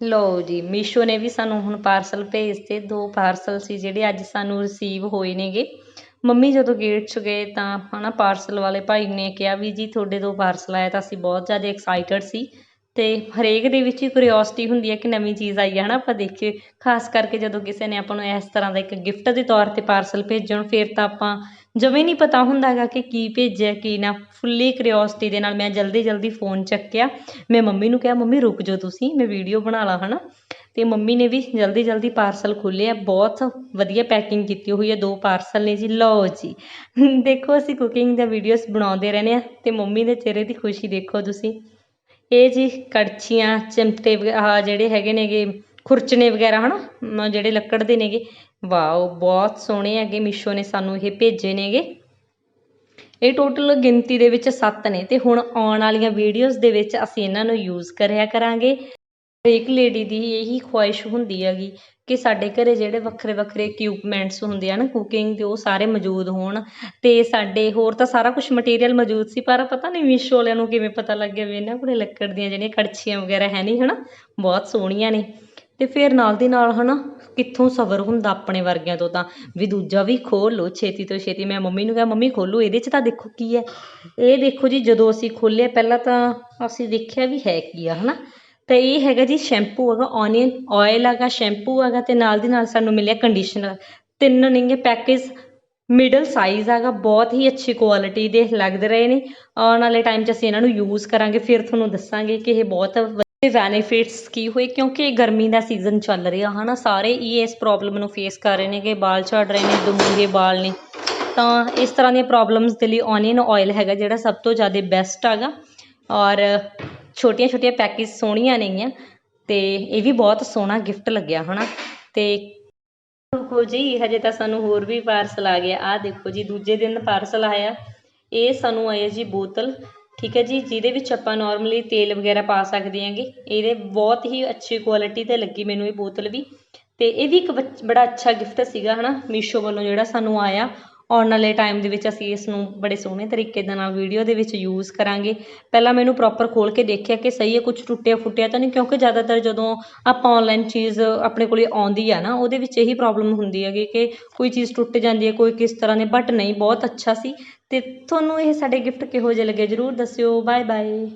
ਲਓ ਜੀ, ਮੀਸ਼ੋ ਨੇ ਵੀ ਸਾਨੂੰ ਹੁਣ ਪਾਰਸਲ ਭੇਜਤੇ। ਦੋ ਪਾਰਸਲ ਸੀ ਜਿਹੜੇ ਅੱਜ ਸਾਨੂੰ ਰਿਸੀਵ ਹੋਏ ਨੇਗੇ। ਮੰਮੀ ਜਦੋਂ ਗੇਟ 'ਚ ਗਏ ਤਾਂ ਹਨਾ ਪਾਰਸਲ ਵਾਲੇ ਭਾਈ ਨੇ ਕਿਹਾ ਵੀ ਜੀ, ਤੁਹਾਡੇ ਦੋ ਪਾਰਸਲ ਆਇਆ ਤਾਂ ਅਸੀਂ ਬਹੁਤ ਜ਼ਿਆਦਾ ਐਕਸਾਈਟਡ ਸੀ। ਅਤੇ ਹਰੇਕ ਦੇ ਵਿੱਚ ਹੀ ਕਿਉਰਿਓਸਿਟੀ ਹੁੰਦੀ ਹੈ ਕਿ ਨਵੀਂ ਚੀਜ਼ ਆਈ ਹੈ ਨਾ ਆਪਾਂ ਦੇਖੀਏ ਖਾਸ ਕਰਕੇ ਜਦੋਂ ਕਿਸੇ ਨੇ ਆਪਾਂ ਨੂੰ ਇਸ ਤਰ੍ਹਾਂ ਦਾ ਇੱਕ ਗਿਫਟ ਦੇ ਤੌਰ ਤੇ ਪਾਰਸਲ ਭੇਜਣ, ਫਿਰ ਤਾਂ ਆਪਾਂ ਜਮੇ ਨਹੀਂ ਪਤਾ ਹੁੰਦਾ ਹੈਗਾ ਕਿ ਕੀ ਭੇਜਿਆ, ਕੀ ਨਾ। ਫੁੱਲੀ ਕਿਉਰਿਓਸਿਟੀ ਦੇ ਨਾਲ ਮੈਂ ਜਲਦੀ ਜਲਦੀ ਫੋਨ ਚੱਕਿਆ। ਮੈਂ ਮੰਮੀ ਨੂੰ ਕਿਹਾ, ਮੰਮੀ, ਰੁਕ ਜਾਓ ਤੁਸੀਂ, ਮੈਂ ਵੀਡੀਓ ਬਣਾ ਲਾ ਨਾ ਤੇ ਮੰਮੀ ਨੇ ਵੀ ਜਲਦੀ ਜਲਦੀ ਪਾਰਸਲ ਖੋਲ੍ਹਿਆ। ਬਹੁਤ ਵਧੀਆ ਪੈਕਿੰਗ ਕੀਤੀ ਹੋਈ ਹੈ, ਦੋ ਪਾਰਸਲ ਨੇ ਜੀ। ਲਓ ਜੀ, ਦੇਖੋ ਅਸੀਂ ਕੁਕਿੰਗ ਦੀਆਂ ਵੀਡੀਓਜ਼ ਬਣਾਉਂਦੇ ਰਹਿੰਦੇ ਆ ਤੇ ਮੰਮੀ ਦੇ ਚਿਹਰੇ ਦੀ ਖੁਸ਼ੀ ਦੇਖੋ ਤੁਸੀਂ। ਇਹ ਜੀ ਕੜਛੀਆਂ, ਚਿਮਟੇ ਵਗ- ਆਹ ਜਿਹੜੇ ਹੈਗੇ ਨੇਗੇ, ਖੁਰਚਣੇ ਵਗੈਰਾ ਹਨਾ, ਮ- ਜਿਹੜੇ ਲੱਕੜ ਦੇ ਨੇਗੇ। ਵਾਓ, ਬਹੁਤ ਸੋਹਣੇ ਹੈਗੇ, ਮੀਸ਼ੋ ਨੇ ਸਾਨੂੰ ਇਹ ਭੇਜੇ ਨੇਗੇ। ਇਹ ਟੋਟਲ ਗਿਣਤੀ ਦੇ ਵਿੱਚ 7 ਨੇ ਤੇ ਹੁਣ ਆਉਣ ਵਾਲੀਆਂ ਵੀਡੀਓਜ਼ ਦੇ ਵਿੱਚ ਅਸੀਂ ਇਹਨਾਂ ਨੂੰ ਯੂਜ਼ ਕਰਿਆ ਕਰਾਂਗੇ। ਹਰੇਕ ਲੇਡੀ ਦੀ ਇਹੀ ਖੁਆਇਸ਼ ਹੁੰਦੀ ਹੈਗੀ ਕਿ ਸਾਡੇ ਘਰੇ ਜਿਹੜੇ ਵੱਖਰੇ ਵੱਖਰੇ ਇਕਵਿਪਮੈਂਟਸ ਹੁੰਦੇ ਆ ਨਾ ਕੁਕਿੰਗ ਦੇ, ਉਹ ਸਾਰੇ ਮੌਜੂਦ ਹੋਣ ਅਤੇ ਸਾਡੇ ਹੋਰ ਤਾਂ ਸਾਰਾ ਕੁਛ ਮਟੀਰੀਅਲ ਮੌਜੂਦ ਸੀ, ਪਰ ਪਤਾ ਨਹੀਂ ਮੀਸ਼ੋ ਵਾਲਿਆਂ ਨੂੰ ਕਿਵੇਂ ਪਤਾ ਲੱਗ ਗਿਆ ਵੀ ਇਹਨਾਂ ਕੋਲ ਲੱਕੜ ਦੀਆਂ ਜਿਹੜੀਆਂ ਕੜਛੀਆਂ ਵਗੈਰਾ ਹੈ ਨਹੀਂ ਹੈ ਨਾ ਬਹੁਤ ਸੋਹਣੀਆਂ ਨੇ। ਅਤੇ ਫਿਰ ਨਾਲ ਦੀ ਨਾਲ ਹੈ ਨਾ ਕਿੱਥੋਂ ਸਬਰ ਹੁੰਦਾ ਆਪਣੇ ਵਰਗਿਆਂ ਤੋਂ ਤਾਂ? ਵੀ ਦੂਜਾ ਵੀ ਖੋਲ ਲਓ, ਛੇਤੀ ਤੋਂ ਛੇਤੀ। ਮੈਂ ਮੰਮੀ ਨੂੰ ਕਿਹਾ, ਮੰਮੀ ਖੋਲੋ ਇਹਦੇ 'ਚ ਤਾਂ ਦੇਖੋ ਕੀ ਹੈ? ਇਹ ਦੇਖੋ ਜੀ, ਜਦੋਂ ਅਸੀਂ ਖੋਲ੍ਹਿਆ, ਪਹਿਲਾਂ ਤਾਂ ਅਸੀਂ ਦੇਖਿਆ ਵੀ ਹੈ ਕੀ ਆ ਹੈ ਨਾ ਤਾਂ ਇਹ ਹੈਗਾ ਜੀ ਸ਼ੈਂਪੂ ਹੈਗਾ ਓਨੀਅਨ ਆਇਲ ਹੈਗਾ, ਸ਼ੈਂਪੂ ਹੈਗਾ ਤੇ ਨਾਲ ਦੀ ਨਾਲ ਸਾਨੂੰ ਮਿਲਿਆ ਕੰਡੀਸ਼ਨਰ ਤਿੰਨ ਨੇਗੇ ਪੈਕੇਜ ਮਿਡਲ ਸਾਈਜ਼ ਹੈਗਾ, ਬਹੁਤ ਹੀ ਅੱਛੀ ਕੁਆਲਿਟੀ ਦੇ ਲੱਗਦੇ ਰਹੇ ਨੇ। ਆਉਣ ਵਾਲੇ ਟਾਈਮ 'ਚ ਅਸੀਂ ਇਹਨਾਂ ਨੂੰ ਯੂਜ਼ ਕਰਾਂਗੇ, ਫਿਰ ਤੁਹਾਨੂੰ ਦੱਸਾਂਗੇ ਕਿ ਇਹ ਬਹੁਤ ਵਧੀਆ ਬੈਨੀਫਿਟਸ ਕੀ ਹੋਏ, ਕਿਉਂਕਿ ਗਰਮੀ ਦਾ ਸੀਜ਼ਨ ਚੱਲ ਰਿਹਾ, ਹਨਾ? ਸਾਰੇ ਹੀ ਇਸ ਪ੍ਰੋਬਲਮ ਨੂੰ ਫੇਸ ਕਰ ਰਹੇ ਨੇ ਕਿ ਵਾਲ ਝੜ ਰਹੇ ਨੇ ਦੁਮੂਹੇ ਵਾਲ ਨੇ। ਤਾਂ ਇਸ ਤਰ੍ਹਾਂ ਦੀਆਂ ਪ੍ਰੋਬਲਮਸ ਦੇ ਲਈ ਓਨੀਅਨ ਆਇਲ ਹੈਗਾ, ਜਿਹੜਾ ਸਭ ਤੋਂ ਜ਼ਿਆਦਾ ਬੈਸਟ ਹੈਗਾ। ਔਰ ਛੋਟੀਆਂ ਛੋਟੀਆਂ ਪੈਕੇਜ ਸੋਹਣੀਆਂ ਨੇਗੀਆਂ ਤੇ ਇਹ ਵੀ ਬਹੁਤ ਸੋਹਣਾ ਗਿਫਟ ਲੱਗਿਆ, ਹਨਾ? ਤੇ ਦੇਖੋ ਜੀ, ਹਜੇ ਤਾਂ ਸਾਨੂੰ ਹੋਰ ਵੀ ਪਾਰਸਲ ਆ ਗਿਆ ਆਹ ਦੇਖੋ ਜੀ, ਦੂਜੇ ਦਿਨ ਪਾਰਸਲ ਆਇਆ। ਇਹ ਸਾਨੂੰ ਆਇਆ ਜੀ ਬੋਤਲ, ਠੀਕ ਹੈ ਜੀ? ਜਿਹਦੇ ਵਿੱਚ ਆਪਾਂ ਨਾਰਮਲੀ ਤੇਲ ਵਗੈਰਾ ਪਾ ਸਕਦੇ ਹਾਂਗੇ। ਇਹਦੇ ਬਹੁਤ ਹੀ ਅੱਛੀ ਕੁਆਲਿਟੀ ਤੇ ਲੱਗੀ ਮੈਨੂੰ ਇਹ ਬੋਤਲ ਵੀ। ਤੇ ਇਹ ਵੀ ਇੱਕ ਬੱਚ- ਬੜਾ ਅੱਛਾ ਗਿਫਟ ਸੀਗਾ, ਹਨਾ? ਮੀਸ਼ੋ ਵੱਲੋਂ ਜਿਹੜਾ ਸਾਨੂੰ ਆਇਆ। ਆਉਣ ਵਾਲੇ ਟਾਈਮ ਦੇ ਵਿੱਚ ਅਸੀਂ ਇਸ ਨੂੰ ਬੜੇ ਸੋਹਣੇ ਤਰੀਕੇ ਦੇ ਨਾਲ ਵੀਡੀਓ ਦੇ ਵਿੱਚ ਯੂਜ਼ ਕਰਾਂਗੇ। ਪਹਿਲਾਂ ਮੈਨੂੰ ਪ੍ਰੋਪਰ ਖੋਲ ਕੇ ਦੇਖਿਆ ਕਿ ਸਹੀ ਹੈ ਕੁਝ ਟੁੱਟਿਆ ਫੁੱਟਿਆ ਤਾਂ ਨਹੀਂ, ਕਿਉਂਕਿ ਜ਼ਿਆਦਾਤਰ ਜਦੋਂ ਆਪਾਂ ਆਨਲਾਈਨ ਚੀਜ਼ ਆਪਣੇ ਕੋਲੇ ਆਉਂਦੀ ਆ ਨਾ, ਉਹਦੇ ਵਿੱਚ ਇਹੀ ਪ੍ਰੋਬਲਮ ਹੁੰਦੀ ਹੈਗੀ ਕਿ ਕੋਈ ਚੀਜ਼ ਟੁੱਟ ਜਾਂਦੀ ਹੈ, ਕੋਈ ਕਿਸ ਤਰ੍ਹਾਂ ਦੇ ਬਟ ਨਹੀਂ, ਬਹੁਤ ਅੱਛਾ ਸੀ। ਤੇ ਤੁਹਾਨੂੰ ਇਹ ਸਾਡੇ ਗਿਫਟ ਕਿਹੋ ਜਿਹੇ ਲੱਗੇ ਜਰੂਰ ਦੱਸਿਓ। Bye bye